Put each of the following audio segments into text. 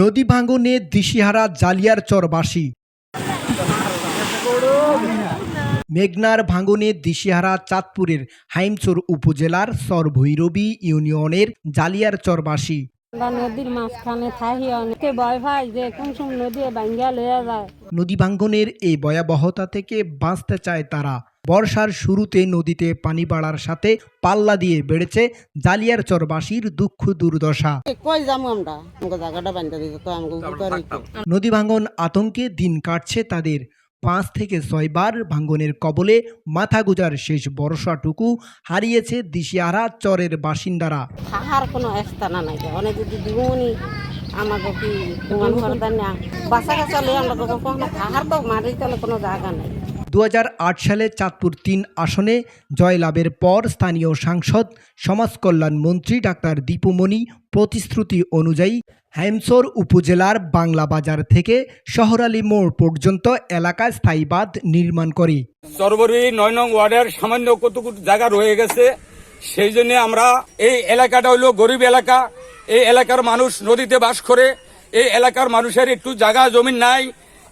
নদী ভাঙনে দিশিহারা জালিয়ার চরবাসী। মেঘনার ভাঙনে দিশিহারা চাঁদপুরের হাইমচর উপজেলার সরভৈরবী ইউনিয়নের জালিয়ার চরবাসী। আমরা নদীর মাঝখানে থাকি অনেকে ভয় পাই যে কোন সময় নদী ভাঙ্গা লয়ে যায়। নদী ভাঙ্গনের এই ভয়াবহতা থেকে বাঁচতে চায় তারা। বর্ষার শুরুতে নদীতে পানি বাড়ার সাথে পাল্লা দিয়ে বেড়েছে জালিয়ার চরবাসীর দুঃখ দুর্দশা। নদী ভাঙ্গন আতঙ্কে দিন কাটছে তাদের। পাঁচ থেকে ছয়বার ভাঙ্গনের কবলে মাথা গুজার শেষ বর্ষাটুকু হারিয়েছে দিশিয়ারা চরের বাসিন্দারা। কোনো স্থানা নাই অনেক যদি দিবনি আমাকে কি প্রমাণ করে দেন না। বাসা কাছা আমরা কখনো থাকার তো মারি তলে কোনো জায়গা নাই। দু হাজার আট সালে চাঁদপুর তিন আসনে জয়লাভের পর স্থানীয় সাংসদ, সমাজকল্যাণ মন্ত্রী ডাক্তার দীপুমণি প্রতিশ্রুতি অনুযায়ী হ্যামসর উপজেলার বাংলা বাজার থেকে শহরালী মোড় পর্যন্ত এলাকায় স্থায়ী বাঁধ নির্মাণ করে। সর্বরি নয় নং ওয়ার্ডের সামান্য কতটুকু জায়গা রয়ে গেছে, সেই জন্য আমরা এই এলাকাটা হলো গরিব এলাকা। এই এলাকার মানুষ নদীতে বাস করে, এই এলাকার মানুষের একটু জায়গা জমিন নাই।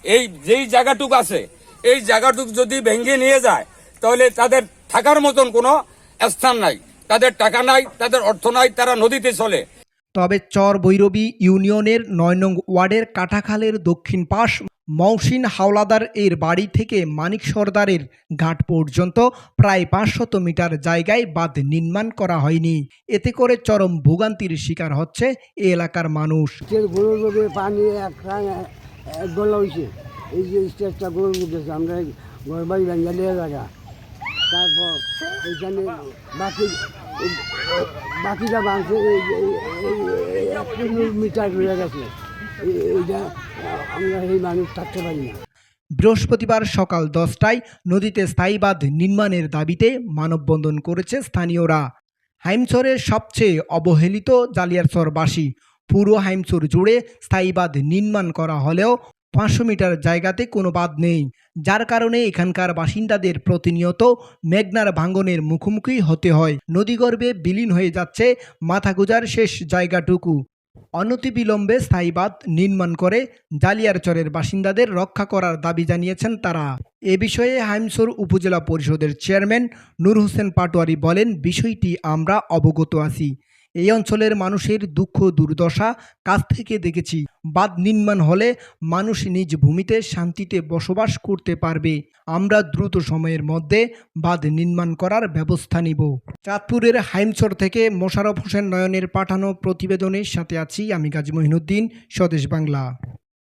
এই যেই জায়গাটুক আছে এই জায়গাটুক যদি ভেঙে নিয়ে যায় তাহলে তাদের থাকার মতন কোনো স্থান নাই। তাদের টাকা নাই তাদের অর্থ নাই তারা নদীতে চলে। তবে চর বৈরবী ইউনিয়নের নয় নং ওয়ার্ডের কাটাখালের দক্ষিণ পাশ মৌসিন হাওলাদার এর বাড়ি থেকে মানিক সর্দারের ঘাট পর্যন্ত প্রায় পাঁচশত মিটার জায়গায় বাঁধ নির্মাণ করা হয়নি। এতে করে চরম ভোগান্তির শিকার হচ্ছে এই এলাকার মানুষ। পানি এই যে স্টেজটা গরুর মধ্যে আমরা এই ঘর বাড়ি বেঙ্গালিয়া জায়গা তারপর এইখানে বাকি, বাকিটা বাঁধছে এই যে, এই- এই- এই, এক কিলোমিটার রয়ে গেছে। এই- এইটা, আমরা এই মানুষ থাকতে পারি না। বৃহস্পতিবার সকাল দশটায় নদীতে স্থায়ী বাঁধ নির্মাণের দাবিতে মানববন্ধন করেছে স্থানীয়রা। হাইমচরের সবচেয়ে অবহেলিত জালিয়ারচরবাসী। পুরো হাইমচর জুড়ে স্থায়ী বাঁধ নির্মাণ করা হলেও পাঁচশো মিটার জায়গাতে কোনো বাঁধ নেই। যার কারণে এখানকার বাসিন্দাদের প্রতিনিয়ত মেঘনার ভাঙ্গনের মুখোমুখি হতে হয়। নদীগর্ভে বিলীন হয়ে যাচ্ছে মাথা গুজার শেষ জায়গাটুকু। অনতিবিলম্বে স্থায়ী বাঁধ নির্মাণ করে জালিয়ারচরের বাসিন্দাদের রক্ষা করার দাবি জানিয়েছেন তারা। এ বিষয়ে হাইমসর উপজেলা পরিষদের চেয়ারম্যান নূর হোসেন পাটোয়ারি বলেন, বিষয়টি আমরা অবগত আছি। এই অঞ্চলের মানুষের দুঃখ, দুর্দশা কাছ থেকে দেখেছি। বাঁধ নির্মাণ হলে মানুষ নিজ ভূমিতে শান্তিতে বসবাস করতে পারবে। আমরা দ্রুত সময়ের মধ্যে বাঁধ নির্মাণ করার ব্যবস্থা নিব। চাঁদপুরের হাইমচর থেকে মোশারফ হোসেন নয়নের পাঠানো প্রতিবেদনের সাথে আছি আমি গাজী মহিনুদ্দিন, স্বদেশ বাংলা।